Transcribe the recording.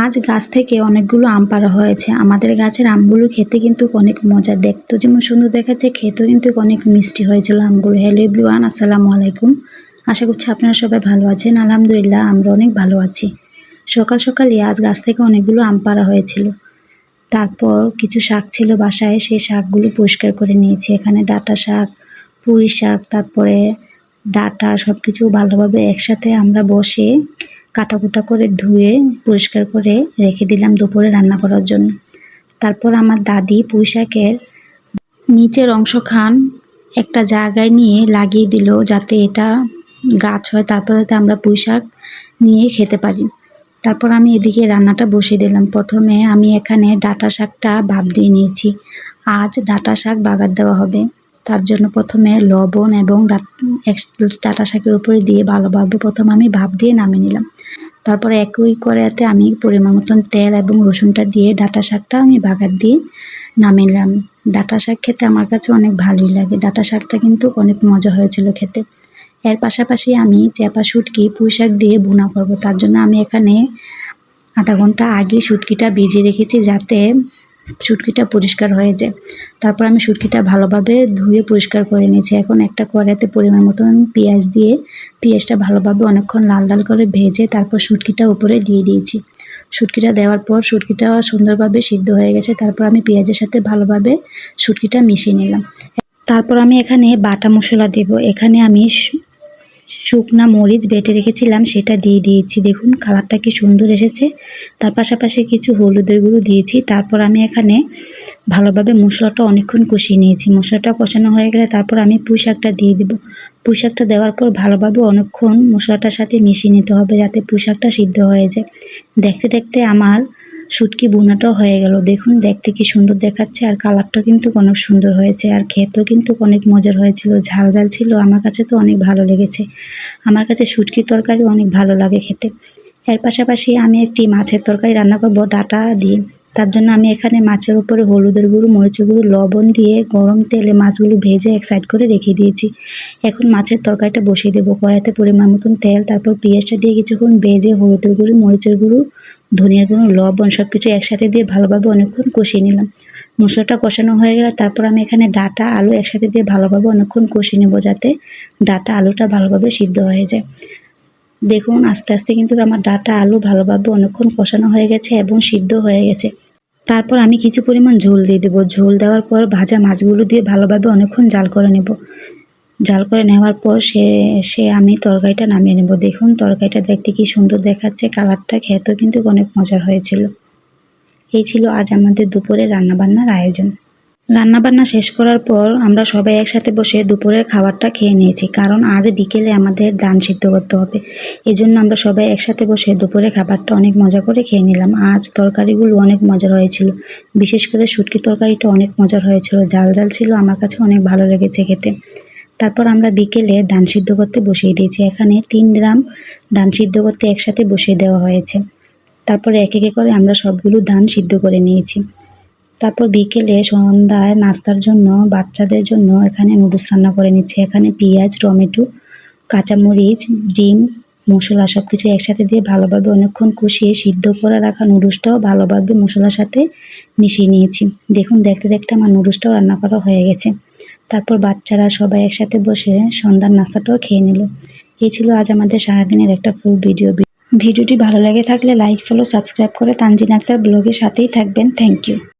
আজ গাছ থেকে অনেকগুলো আম পাড়া হয়েছে। আমাদের গাছের আমগুলো খেতে কিন্তু অনেক মজা। দেখতে যেমন সুন্দর দেখাচ্ছে, খেতেও কিন্তু অনেক মিষ্টি হয়েছিল আমগুলো। হ্যালো এভরিওয়ান আসসালামু আলাইকুম। আশা করছি আপনারা সবাই ভালো আছেন। আলহামদুলিল্লাহ, আমরা অনেক ভালো আছি। সকাল সকালই আজ গাছ থেকে অনেকগুলো আম পাড়া হয়েছিল। তারপর কিছু শাক ছিল বাসায়, সেই শাকগুলো পরিষ্কার করে নিয়েছি। এখানে ডাঁটা শাক, পুঁই শাক, তারপরে ডাঁটা সব কিছু ভালোভাবে একসাথে আমরা বসে কাটাকুটা করে ধুয়ে, পরিষ্কার করে রেখে দিলাম দুপুরে রান্না করার জন্য। তারপর আমার দাদি পুঁই শাকের নিচের অংশ খান একটা জায়গায় নিয়ে লাগিয়ে দিল যাতে এটা গাছ হয়, তারপর যাতে আমরা পুঁই শাক নিয়ে খেতে পারি। তারপর আমি এদিকে রান্নাটা বসিয়ে দিলাম। প্রথমে আমি এখানে ডাটা শাকটা ভাব দিয়ে নিয়েছি। আজ ডাটা শাক বাগার দেওয়া হবে। তার জন্য প্রথমে লবণ এবং ডাটা শাকের উপরে দিয়ে ভালোভাবে প্রথম আমি ভাপ দিয়ে নামিয়ে নিলাম। তারপরে একই কড়াইতে আমি পরিমাণ মতন তেল এবং রসুনটা দিয়ে ডাটা শাকটা আমি বাগার দিয়ে নামিয়ে নিলাম। ডাটা শাক খেতে আমার কাছে অনেক ভালোই লাগে। ডাটা শাকটা কিন্তু অনেক মজা হয়েছিল খেতে। এর পাশাপাশি আমি চেপা শুটকি, পুঁই শাক দিয়ে বোনা করব। তার জন্য আমি এখানে আধা ঘণ্টা আগে শুটকিটা ভিজিয়ে রেখেছি যাতে শুটকিটা পরিষ্কার হয়ে যায়। তারপর আমি শুটকিটা ভালোভাবে ধুয়ে পরিষ্কার করে নিয়েছি। এখন একটা কড়াইতে পরিমাণ মতন পেঁয়াজ দিয়ে পেঁয়াজটা ভালোভাবে অনেকক্ষণ লাল লাল করে ভেজে তারপর শুটকিটা উপরে দিয়ে দিয়েছি। শুটকিটা দেওয়ার পর শুটকিটা সুন্দরভাবে সিদ্ধ হয়ে গেছে। তারপর আমি পেঁয়াজের সাথে ভালোভাবে শুটকিটা মিশিয়ে নিলাম। তারপর আমি এখানে বাটা মশলা দেব। এখানে আমি শুকনা মরিচ বেটে রেখেছিলাম, সেটা দিয়ে দিয়েছি। দেখুন, কালারটা কি সুন্দর এসেছে। তার পাশাপাশি কিছু হলুদের গুঁড়ো দিয়েছি। তারপর আমি এখানে ভালোভাবে মশলাটা অনেকক্ষণ কষিয়ে নিয়েছি। মশলাটা কষানো হয়ে গেলে তারপর আমি পুঁই শাকটা দিয়ে দেবো। পুঁই শাকটা দেওয়ার পর ভালোভাবে অনেকক্ষণ মশলাটার সাথে মিশিয়ে নিতে হবে, যাতে পুঁই শাকটা সিদ্ধ হয়ে যায়। দেখতে দেখতে আমার শুটকি বোনাটাও হয়ে গেল। দেখুন, দেখতে কি সুন্দর দেখাচ্ছে, আর কালারটা কিন্তু অনেক সুন্দর হয়েছে, আর খেতেও কিন্তু অনেক মজার হয়েছিল, ঝাল ঝাল ছিল, আমার কাছে তো অনেক ভালো লেগেছে। আমার কাছে শুটকি তরকারি অনেক ভালো লাগে খেতে। এর পাশাপাশি আমি একটি মাছের তরকারি রান্না করব, ডাটা দিয়ে। তার জন্য আমি এখানে মাছের উপরে হলুদের গুঁড়ো, মরিচের গুঁড়ো, লবণ দিয়ে গরম তেলে মাছগুলো ভেজে এক সাইড করে রেখে দিয়েছি। এখন মাছের তরকারিটা বসিয়ে দেবো। কড়াইতে পরিমাণ মতন তেল, তারপর পেঁয়াজটা দিয়ে কিছুক্ষণ ভেজে হলুদের গুঁড়ো, মরিচের গুঁড়ো, ধনিয়ার গুঁড়ো, লবণ সব কিছু একসাথে দিয়ে ভালোভাবে অনেকক্ষণ কষিয়ে নিলাম। মশলাটা কষানো হয়ে গেলে তারপর আমি এখানে ডাটা, আলু একসাথে দিয়ে ভালোভাবে অনেকক্ষণ কষিয়ে নেব যাতে ডাটা, আলুটা ভালোভাবে সিদ্ধ হয়ে যায়। দেখুন, আস্তে আস্তে কিন্তু আমার ডাটা আলু ভালোভাবে অনেকক্ষণ কষানো হয়ে গেছে এবং সিদ্ধ হয়ে গেছে। তারপর আমি কিছু পরিমাণ ঝোল দিয়ে দেবো। ঝোল দেওয়ার পর ভাজা মাছগুলো দিয়ে ভালোভাবে অনেকক্ষণ জাল করে নেব। জাল করে নেওয়ার পর সে সে আমি তরকারিটা নামিয়ে নেব। দেখুন, তরকারিটা দেখতে কি সুন্দর দেখাচ্ছে। কালারটা খেতেও কিন্তু অনেক মজার হয়েছিল। এই ছিল আজ আমাদের দুপুরে রান্নাবান্নার আয়োজন। রান্নাবান্না শেষ করার পর আমরা সবাই একসাথে বসে দুপুরের খাবারটা খেয়ে নিয়েছি, কারণ আজ বিকেলে আমাদের দান সিদ্ধ করতে হবে। এই জন্য আমরা সবাই একসাথে বসে দুপুরের খাবারটা অনেক মজা করে খেয়ে নিলাম। আজ তরকারিগুলো অনেক মজার হয়েছিল। বিশেষ করে শুটকি তরকারিটা অনেক মজার হয়েছিল। জাল জাল ছিল, আমার কাছে অনেক ভালো লেগেছে খেতে। তারপর আমরা বিকেলে ধান সিদ্ধ করতে বসিয়ে দিয়েছি। এখানে তিন গ্রাম ধান সিদ্ধ করতে একসাথে বসিয়ে দেওয়া হয়েছে। তারপরে এক একে করে আমরা সবগুলো ধান সিদ্ধ করে নিয়েছি। তারপর বিকেলে সন্ধ্যায় নাস্তার জন্য বাচ্চাদের জন্য এখানে নুডলস রান্না করে নিচ্ছে। এখানে পেঁয়াজ, টমেটো, কাঁচামরিচ, ডিম, মশলা সব কিছু একসাথে দিয়ে ভালোভাবে অনেকক্ষণ কষিয়ে সিদ্ধ করে রাখা নুডলসটাও ভালোভাবে মশলার সাথে মিশিয়ে নিয়েছি। দেখুন, দেখতে দেখতে আমার নুডলসটাও রান্না করা হয়ে গেছে। তারপর বাচ্চারা সবাই একসাথে বসে সন্ধ্যার নাস্তাটাও খেয়ে নিল। এই ছিল আজ আমাদের সারাদিনের একটা ফুল ভিডিও ভিডিওটি ভালো লেগে থাকলে লাইক ফলো সাবস্ক্রাইব করে তানজিন আক্তার ব্লগের সাথেই থাকবেন। Thank you